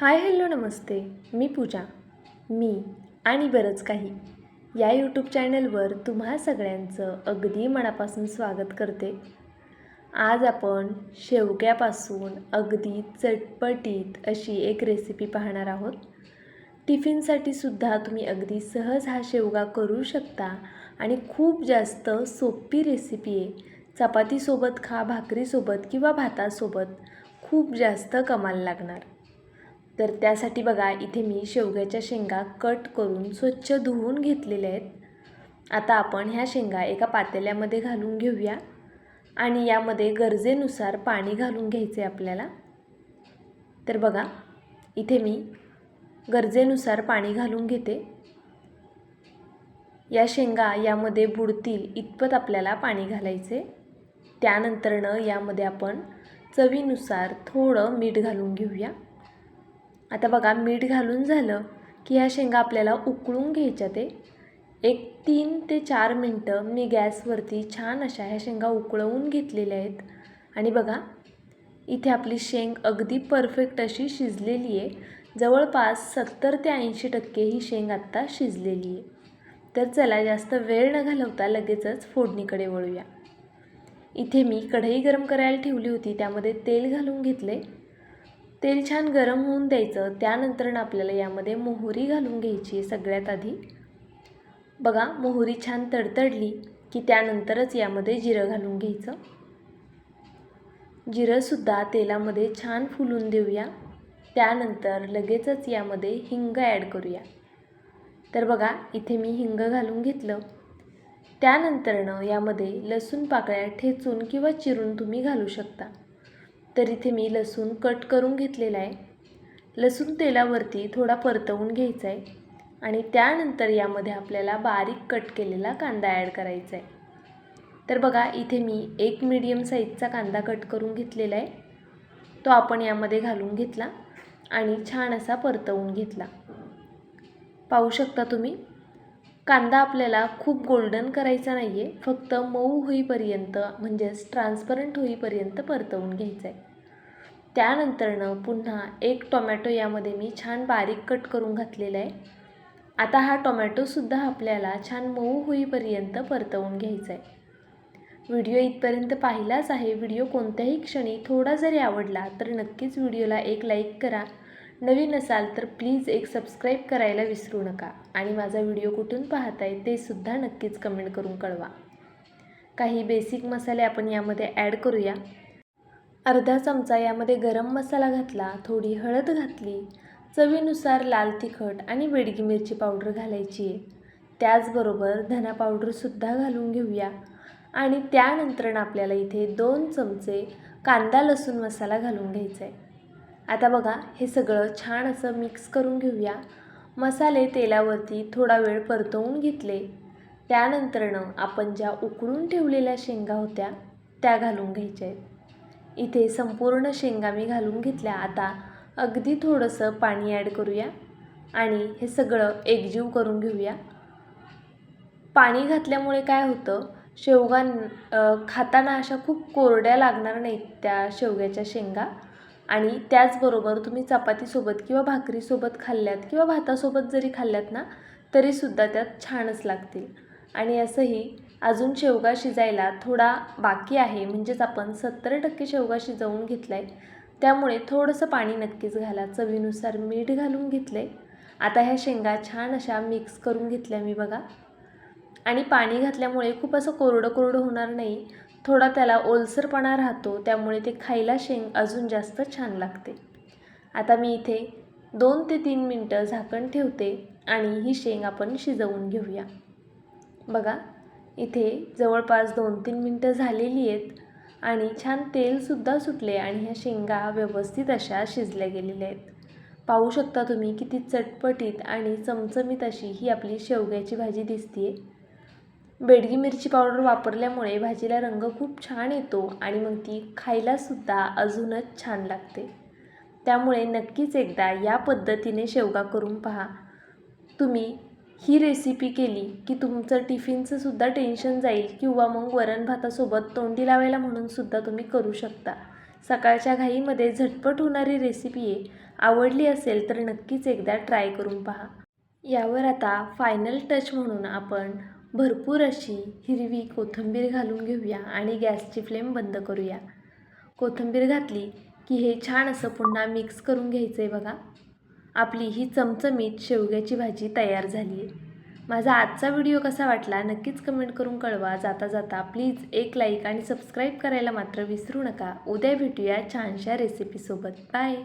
Hi hello नमस्ते मी पूजा मी आणि बरंच काही. या यूट्यूब चॅनलवर तुम्हा सगळ्यांचं अगदी मनापासून स्वागत करते. आज आपण शेवग्यापासून अगदी चटपटीत अशी एक रेसिपी पाहणार आहोत. टिफिनसाठी सुद्धा तुम्ही अगदी सहज हा शेवगा करू शकता आणि खूप जास्त सोपी रेसिपी आहे. चपातीसोबत खा भाकरीसोबत किंवा भातासोबत खूप जास्त कमाल लागणार. तर त्यासाठी बघा इथे मी शेवग्याच्या शेंगा कट करून स्वच्छ धुवून घेतलेल्या आहेत. आता आपण ह्या शेंगा एका पातेल्यामध्ये घालून घेऊया आणि यामध्ये गरजेनुसार पाणी घालून घ्यायचे आपल्याला. तर बघा इथे मी गरजेनुसार पाणी घालून घेते. या शेंगा यामध्ये बुडतील इतपत आपल्याला पाणी घालायचे त्यानंतरनं यामध्ये आपण चवीनुसार थोडं मीठ घालून घेऊया. आता बघा मीठ घालून झालं की ह्या शेंगा आपल्याला उकळून घ्यायच्या ते. एक तीन ते चार मिनटं मी गॅसवरती छान अशा ह्या शेंगा उकळवून घेतलेल्या आहेत. आणि बघा इथे आपली शेंग अगदी परफेक्ट अशी शिजलेली आहे. जवळपास सत्तर ते ऐंशी टक्के ही शेंग आत्ता शिजलेली आहे. तर चला जास्त वेळ न घालवता लगेचच फोडणीकडे वळूया. इथे मी कढई गरम करायला ठेवली होती त्यामध्ये तेल घालून घेतले तेल छान गरम होऊन द्यायचं. त्यानंतर आपल्याला यामध्ये मोहरी घालून घ्यायची सगळ्यात आधी. बघा मोहरी छान तडतडली की त्यानंतरच यामध्ये जिरं घालून घ्यायचं. जिरंसुद्धा तेलामध्ये छान फुलून देऊया. त्यानंतर लगेचच यामध्ये हिंग ॲड करूया. तर बघा इथे मी हिंग घालून घेतलं. त्यानंतरनं यामध्ये लसूण पाकळ्या ठेचून किंवा चिरून तुम्ही घालू शकता. तर इथे मी लसूण कट करून घेतलेला आहे. लसूण तेलावरती थोडा परतवून घ्यायचा आहे आणि त्यानंतर यामध्ये आपल्याला बारीक कट केलेला कांदा ॲड करायचा आहे. तर बघा इथे मी एक मीडियम साईजचा कांदा कट करून घेतलेला आहे. तो आपण यामध्ये घालून घेतला आणि छान असा परतवून घेतला. पाहू शकता तुम्ही कांदा आपल्याला खूप गोल्डन करायचा नाही आहे फक्त मऊ होईपर्यंत म्हणजेच ट्रान्सपरंट होईपर्यंत परतवून घ्यायचा आहे. त्यानंतरनं पुन्हा एक टोमॅटो यामध्ये मी छान बारीक कट करून घातलेला आहे. आता हा टोमॅटोसुद्धा आपल्याला छान मऊ होईपर्यंत परतवून घ्यायचा आहे. व्हिडिओ इथपर्यंत पाहिलाच आहे. व्हिडिओ कोणत्याही क्षणी थोडा जरी आवडला तर नक्कीच व्हिडिओला एक लाईक करा. नवीन असाल तर प्लीज एक सबस्क्राईब करायला विसरू नका. आणि माझा व्हिडिओ कुठून पाहताय ते सुद्धा नक्कीच कमेंट करून कळवा. काही बेसिक मसाले आपण यामध्ये ॲड करूया. अर्धा चमचा यामध्ये गरम मसाला घातला थोडी हळद घातली चवीनुसार लाल तिखट आणि बेडगी मिरची पावडर घालायची. आहे त्याचबरोबर धना पावडरसुद्धा घालून घेऊया. आणि त्यानंतर आपल्याला इथे दोन चमचे कांदा लसूण मसाला घालून घ्यायचा आहे आता बघा हे सगळं छान असं मिक्स करून घेऊया. मसाले तेलावरती थोडा वेळ परतवून घेतले. त्यानंतरनं आपण ज्या उकळून ठेवलेल्या शेंगा होत्या त्या घालून घ्यायच्या आहेत इथे संपूर्ण शेंगा मी घालून घेतल्या. आता अगदी थोडंसं पाणी ॲड करूया आणि हे सगळं एकजीव करून घेऊया. पाणी घातल्यामुळे काय होतं शेवगा खाताना अशा खूप कोरड्या लागणार नाहीत त्या शेवग्याच्या शेंगा. आणि त्याचबरोबर तुम्ही चपातीसोबत किंवा भाकरीसोबत खाल्ल्यात किंवा भातासोबत जरी खाल्ल्यात ना तरीसुद्धा त्यात छानच लागतील. आणि असंही अजून शेवगा शिजायला थोडा बाकी आहे. म्हणजेच आपण सत्तर टक्के शेवगा शिजवून घेतला आहे त्यामुळे थोडंसं पाणी नक्कीच घाला. चवीनुसार मीठ घालून घेतले आता ह्या शेंगा छान अशा मिक्स करून घेतल्या मी बघा. आणि पाणी घातल्यामुळे खूप असं कोरडं कोरडं होणार नाही. थोडा त्याला ओलसरपणा राहतो. त्यामुळे ते खायला शेंग अजून जास्त छान लागते. आता मी इथे दोन ते तीन मिनटं झाकण ठेवते आणि ही शेंग आपण शिजवून घेऊया. बघा. इथे जवळपास दोन तीन मिनटं झालेली आहेत आणि छान तेलसुद्धा सुटले आणि ह्या शेंगा व्यवस्थित अशा शिजल्या गेलेल्या आहेत. पाहू शकता तुम्ही किती चटपटीत आणि चमचमीत अशी ही आपली शेवग्याची भाजी दिसते बेडगी मिरची पावडर वापरल्यामुळे भाजीला रंग खूप छान येतो आणि मग ती खायलासुद्धा अजूनच छान लागते. त्यामुळे नक्कीच एकदा या पद्धतीने शेवगा करून पहा. तुम्ही ही रेसिपी केली की तुमचं टिफिनचं सुद्धा टेन्शन जाईल किंवा मग वरण भातासोबत तोंडी लावायला म्हणून सुद्धा तुम्ही करू शकता. सकाळच्या घाईमध्ये झटपट होणारी रेसिपी आहे आवडली असेल तर नक्कीच एकदा ट्राय करून पहा. यावर आता फायनल टच म्हणून आपण भरपूर अशी हिरवी कोथिंबीर घालून घेऊया आणि गॅसची फ्लेम बंद करूया. कोथिंबीर घातली की हे छान असं पुन्हा मिक्स करून घ्यायचं आहे बघा. आपली ही चमचमीत शेवग्याची भाजी तयार झाली आहे माझा आजचा व्हिडिओ कसा वाटला नक्कीच कमेंट करून कळवा. जाता जाता प्लीज एक लाईक आणि सबस्क्राईब करायला मात्र विसरू नका. उद्या भेटूया छानशा रेसिपीसोबत बाय.